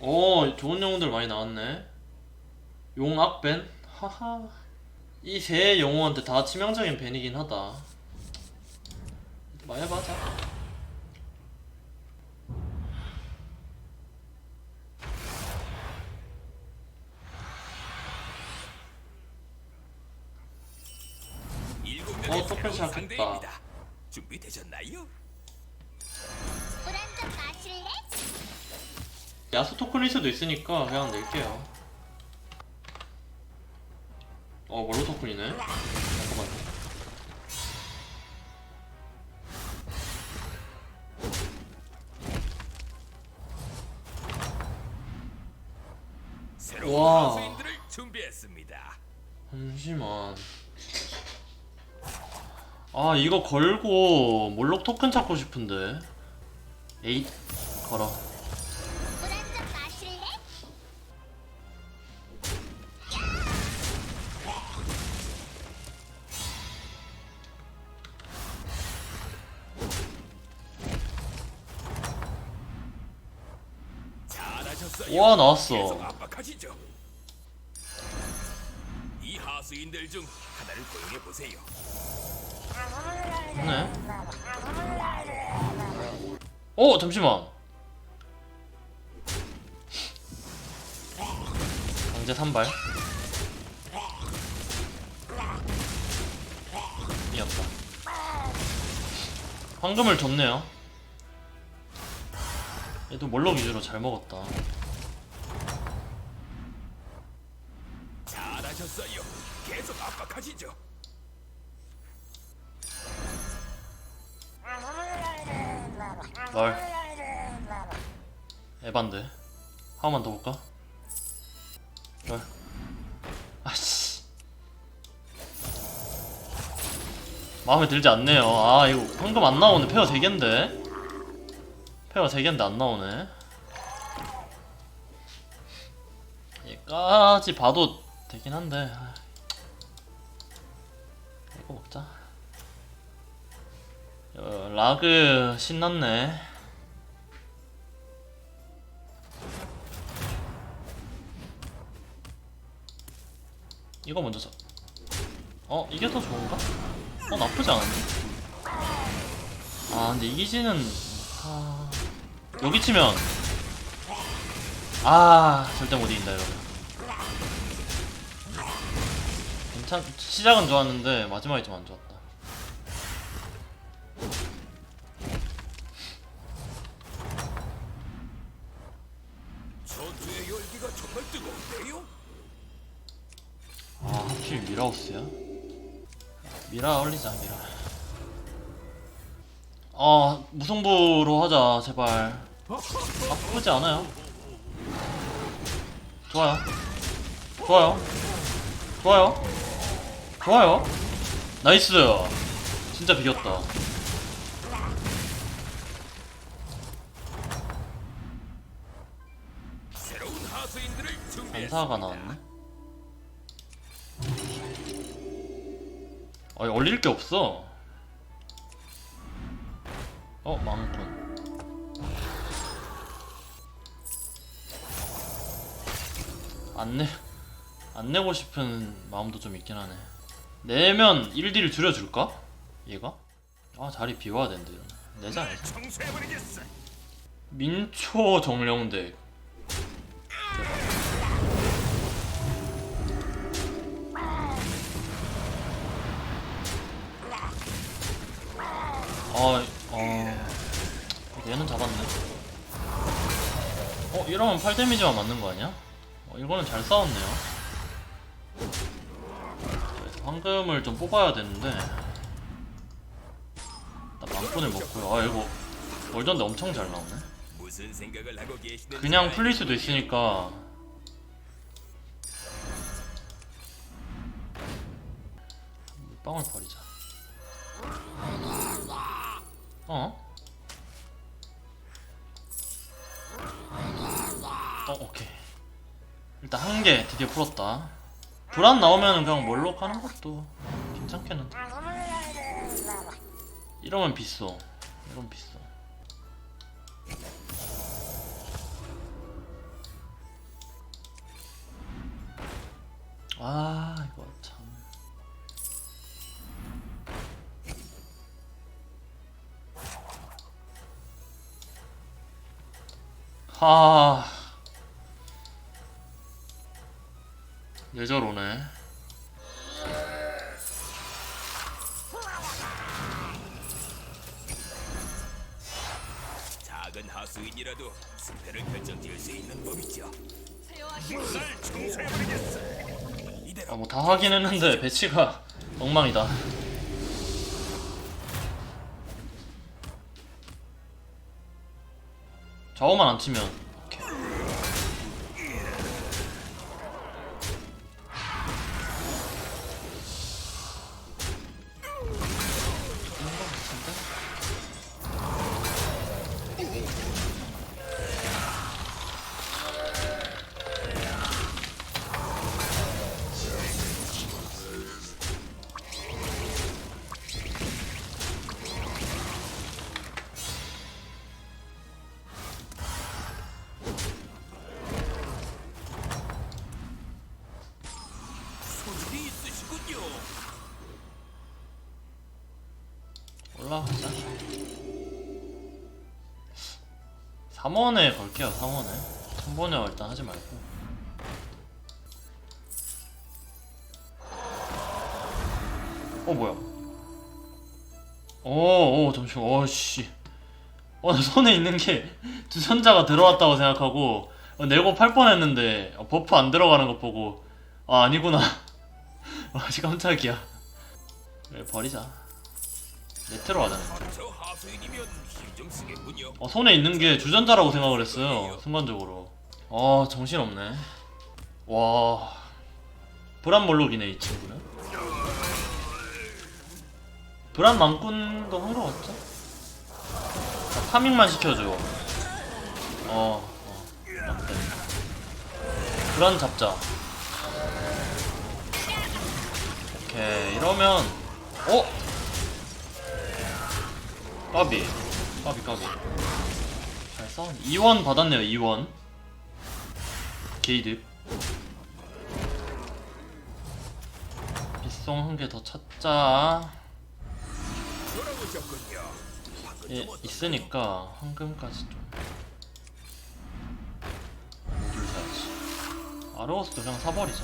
오 좋은 영웅들 많이 나왔네 용 악벤? 하하 이 세 영웅한테 다 치명적인 벤이긴 하다 많이 해봐자 어, 새로운 시작했다. 준비되셨나요? 야수 토큰일 수도 있으니까 그냥 낼게요. 어 뭘로 토큰이네? 잠깐만요. 와. 준비했습니다. 잠시만. 아 이거 걸고 몰록 토큰 찾고 싶은데. 에잇 걸어 와, 나왔어. 계속 압박하시죠. 이 하수인들 중 하나를 고용해 보세요. 네. 어 잠시만. 강제 산발. 이었다. 황금을 줬네요. 얘도 몰록 위주로 잘 먹었다. 잘하셨어요. 계속 압박하시죠. 널. 에반데. 하나만 더 볼까? 널. 아씨. 마음에 들지 않네요. 아 이거 황금 안 나오네. 페어 3개인데. 페어 3개인데 안 나오네. 얘까지 봐도 되긴 한데. 아. 이거 먹자. 어, 라그 신났네. 이거 먼저 사. 어 이게 더 좋은가? 어 나쁘지 않은데. 아 근데 이기지는 아... 여기 치면 아 절대 못 이긴다 이러면. 괜찮 시작은 좋았는데 마지막이 좀 안 좋았다. 전투의 열기가 정말 뜨거운데요. 아 하필 미라우스야? 미라 올리자 미라 아 무승부로 하자 제발 나쁘지 않아요 좋아요 좋아요 좋아요 좋아요. 나이스 진짜 비겼다. 감사가 나왔네. 아니 올릴 게 없어. 어 많군 안 내, 안 내고 싶은 마음도 좀 있긴 하네 내면 1D를 줄여줄까? 얘가? 아 자리 비워야 이러면. 내자. 민초 정령덱 아, 어... 얘는 잡았네 어? 이러면 8데미지만 맞는 거 아니야? 어, 이거는 잘 싸웠네요 황금을 좀 뽑아야 되는데. 나 망pon을 먹고요. 아 이거 월전데 엄청 잘 나오네. 그냥 풀릴 수도 있으니까. 빵을 버리자. 어? 어 오케이. 일단 한 개 드디어 풀었다 불안 나오면 그냥 멀록 하는 것도 괜찮겠는데. 이러면 비싸. 이러면 비싸. 아 이거 참. 하. 뇌절 오네 작은 하수인이라도 승패를 결정지을 수 있는 법이죠. 날 청소해버리겠어. 이대로 아뭐 다 하긴 했는데 배치가 엉망이다 좌우만 안 치면 오케이 소질 3원에 걸게요 3원에. 3번에 일단 하지 말고. 어 뭐야? 오오 잠시만. 어씨. 어, 나 손에 있는 게 두선자가 들어왔다고 생각하고 어, 내고 팔 뻔했는데 어, 버프 안 들어가는 것 보고 아 아니구나. 와 씨, 깜짝이야. 그래 버리자 네트로 좀 쓰겠군요. 어, 손에 있는 게 주전자라고 생각을 했어요. 순간적으로. 아, 정신 없네. 와. 브란 몰록이네, 이 친구는. 브란 망꾼도 한거 같죠? 자, 파밍만 시켜줘. 어, 어. 맞대. 브란 잡자. 오케이, 이러면, 어? 까비. 까비, 까비. 잘 싸운 2원 받았네요 2원 게이드 빗송 한 개 더 찾자. 예, 있으니까 황금까지 좀 모듈 사야지 아르오스도 그냥 사버리자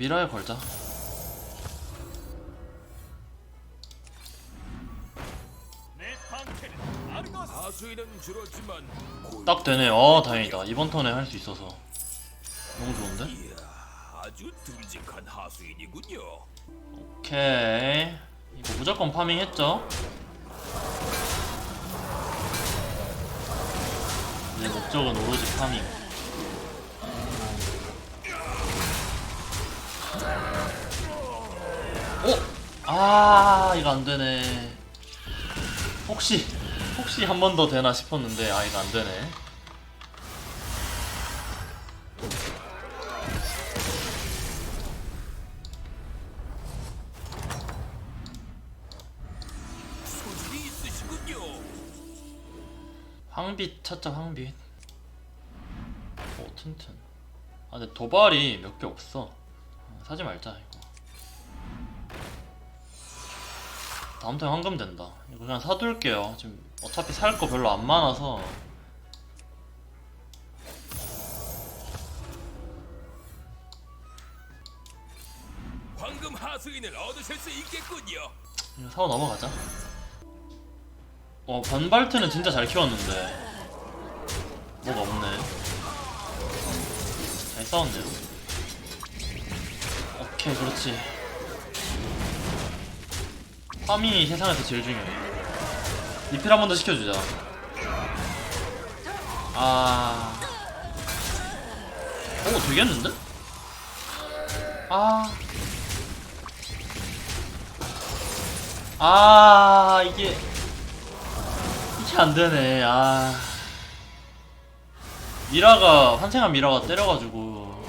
미라에 걸자 딱 되네 어 다행이다 이번 턴에 할 수 있어서 너무 좋은데? 이야, 아주 듬직한 하수인이군요. 오케이 이거 무조건 파밍 했죠? 내 목적은 오로지 파밍 아 이거 안되네. 혹시 혹시 한 번 더 되나 싶었는데 아 이거 안되네. 황빛 찾자 황빛 오 튼튼. 아 근데 도발이 몇 개 없어. 어, 사지 말자 다음 턴에 황금 된다. 이거 그냥 사둘게요. 지금 어차피 살 거 별로 안 많아서. 황금 하수인을 얻으실 수 있겠군요. 이거 사고 넘어가자. 어 반발트는 진짜 잘 키웠는데. 뭐가 없네. 잘 싸웠네요. 오케이 그렇지 파밍이 세상에서 제일 중요해. 리필 한 번 더 시켜주자. 아... 오 되겠는데? 아... 아 이게. 이게 안 되네. 아. 미라가 환생한 미라가 때려가지고.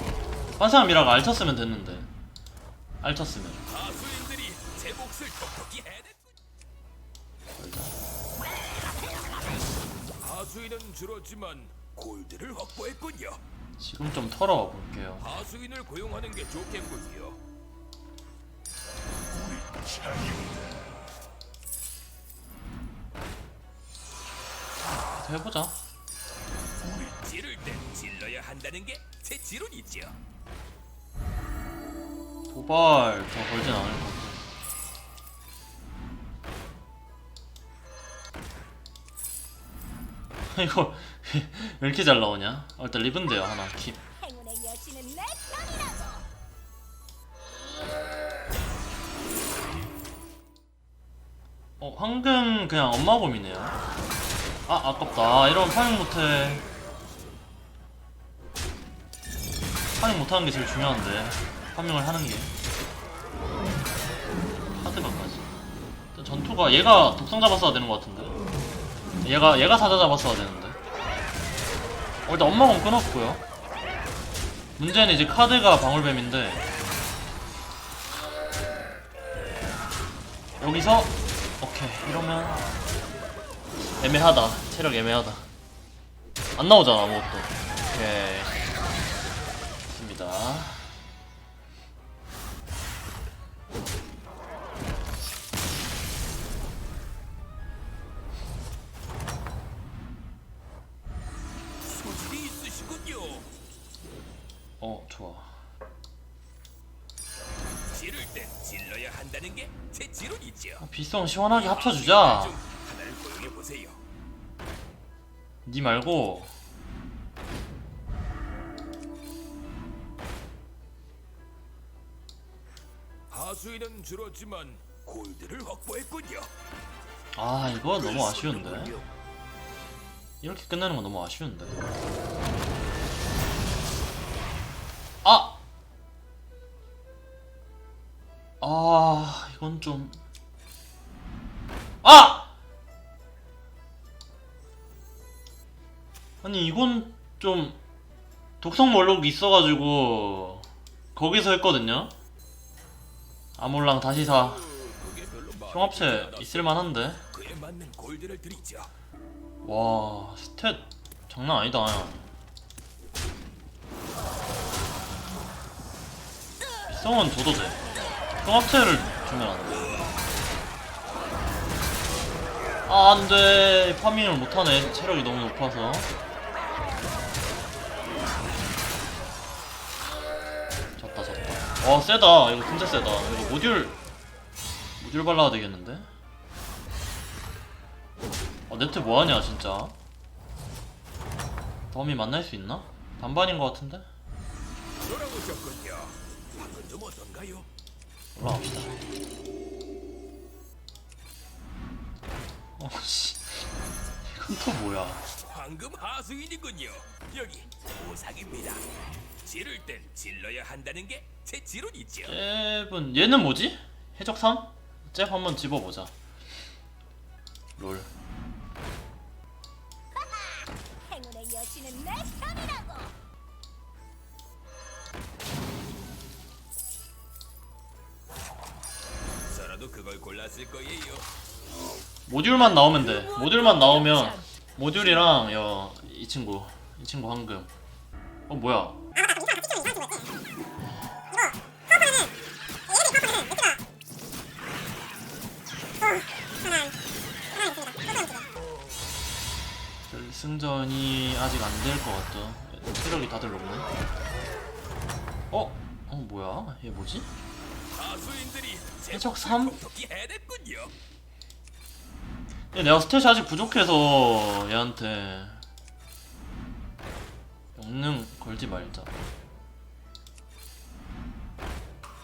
환생한 미라가 알쳤으면 됐는데. 알쳤으면 몫을 톡톡히 해냈군요. 걸자. 하수인은 줄었지만 골드를 확보했군요. 지금 좀 털어와 볼게요 하수인을 고용하는 게 좋겠군요. 해보자 지를 땐 질러야 한다는 게 제 지론이죠. 도발 더 걸진 않을 것 같아 이거 왜 이렇게 잘 나오냐? 어, 일단 리븐데요 하나 킵. 어, 황금 그냥 엄마 곰이네요. 아, 아깝다. 아, 이러면 파밍 못해. 파밍 못하는 게 제일 중요한데. 파밍을 하는 게. 하드가까지. 전투가 얘가 독성 잡았어야 되는 것 같은데. 얘가 얘가 사자 잡았어야 되는데. 어, 일단 엄마 곰 끊었고요. 문제는 이제 카드가 방울뱀인데. 여기서 오케이 이러면 애매하다 체력 애매하다 안 나오잖아 아무것도 오케이 땐 질러야 한다는 게 제 지론이죠. 비성 시원하게 합쳐주자 중 하나를 고용해 보세요. 니 말고 하수인은 줄었지만 골드를 확보했군요. 아 이거 너무 아쉬운데 이렇게 끝내는 건 너무 아쉬운데 아 이건 좀 아! 아니 이건 좀 독성 몰록 있어가지고 거기서 했거든요 아몰랑 다시 사 흉합체 있을만한데. 와 스탯 장난 아니다 야. 비성은 줘도 돼 흉합체를 주면 안 돼. 아 안 돼. 파밍을 못하네. 체력이 너무 높아서. 졌다 졌다. 와 세다. 이거 진짜 세다. 이거 모듈 모듈 발라야 되겠는데? 아 네트 뭐하냐 진짜? 범이 만날 수 있나? 반반인 것 같은데? 돌아오셨군요. 방금 좀 어떤가요? 올라갑시다 어씨 이건 또 뭐야 황금 하수인이군요. 여기 보상입니다. 지를 땐 질러야 한다는 게 제 지론이죠. 잽은 얘는 뭐지? 해적 3? 잽 한번 집어보자 롤 행운의 여신은 내 저라도 그걸 골랐을 거예요. 모듈만 나오면 돼. 모듈만 나오면 모듈이랑 여, 이 친구. 이 친구 황금. 어 뭐야? 결승전이 아직 안 될 것 같죠 체력이 다들 높네. 어? 어 뭐야? 얘 뭐지? 해적 몫을 삼? 톡톡히 해냈군요. 얘 내가 스탯이 아직 부족해서 얘한테 영능 걸지 말자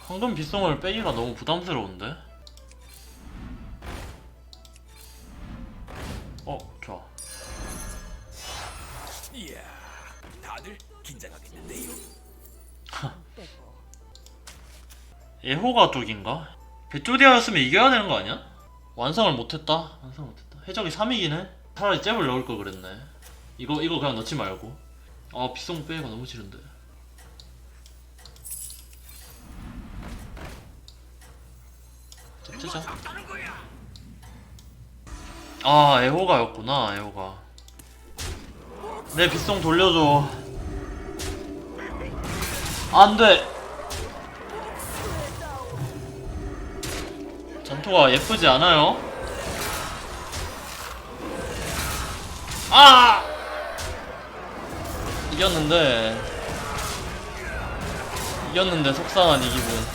황금 빗송을 빼기가 너무 부담스러운데? 어 좋아 이야, 다들 긴장하겠 예호가 쪽인가? 배조디아였으면 이겨야 되는 거 아니야? 완성을 못했다? 완성을 못했다 해적이 3이긴 해? 차라리 잽을 넣을 걸 그랬네 이거 이거 그냥 넣지 말고 아 빗송 빼기가 너무 싫은데 거야. 아 에호가였구나 에호가 내 빗송 돌려줘 안돼 전투가 예쁘지 않아요? 아! 이겼는데 이겼는데 속상한 이 기분.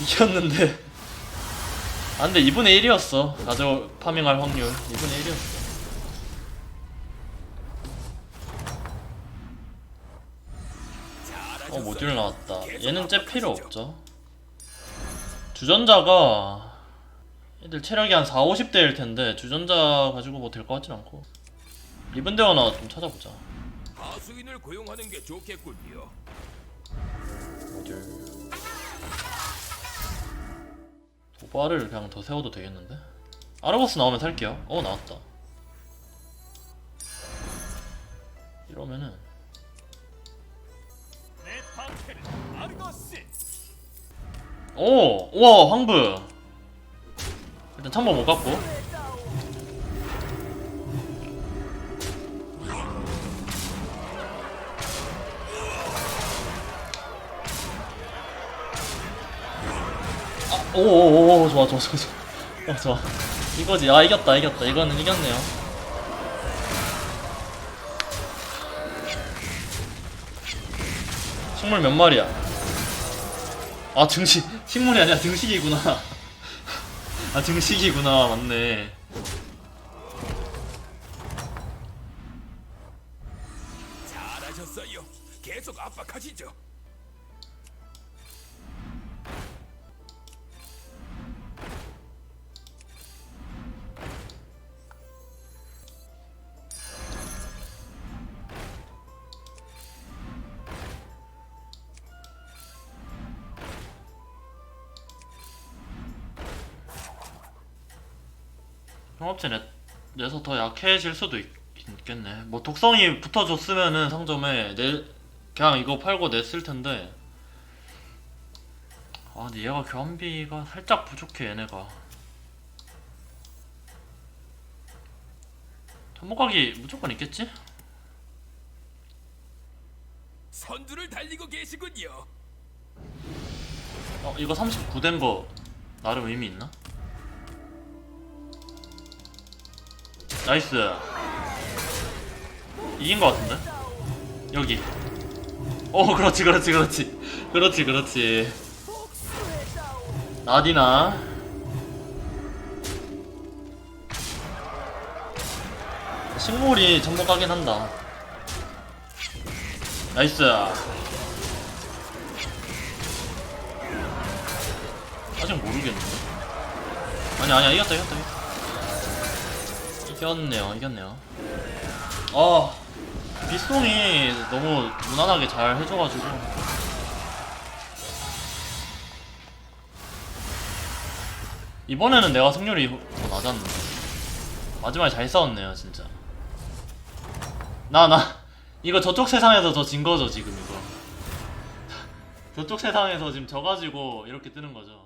이겼는데. 아 근데 2분의 1이었어. 가져 파밍할 확률. 2분의 1이었어. 어 모듈 나왔다. 얘는 쟤 필요 없죠 주전자가 애들 체력이 한 4, 50대일 텐데 주전자 가지고 뭐 될 것 같진 않고. 리븐데어나 좀 찾아보자. 하수인을 고용하는 게 좋겠군요. 도발을 그냥 더 세워도 되겠는데? 아르고스 나오면 살게요. 어 나왔다. 이러면은 오! 우와 황부. 일단 참모 못 갖고. 아, 오오오 좋아 좋아 좋아 좋아. 어, 좋아. 이거지. 아 이겼다 이겼다. 이거는 이겼네요. 식물 몇 마리야? 아 증식 식물이 아니라 증식이구나. 아 증식이구나. 맞네 평업체 내, 내서 더 약해질 수도 있, 있겠네 뭐 독성이 붙어줬으면은 상점에 내 그냥 이거 팔고 냈을 텐데 아 근데 얘가 교환비가 살짝 부족해 얘네가 현목각이 무조건 있겠지? 선두를 달리고 계시군요. 어 이거 39된 거 나름 의미 있나? 나이스. 이긴 거 같은데? 여기. 어 그렇지 그렇지 그렇지. 그렇지 그렇지. 나디나. 식물이 접목하긴 한다. 나이스. 아직 모르겠는데? 아니 아니야 이겼다 이겼다 이겼다 이겼네요 이겼네요. 아 빗송이 너무 무난하게 잘 해줘가지고. 이번에는 내가 승률이 더 낮았는데. 마지막에 잘 싸웠네요 진짜. 나나 이거 저쪽 세상에서 저 진 거죠 지금 이거. 저쪽 세상에서 지금 져가지고 이렇게 뜨는 거죠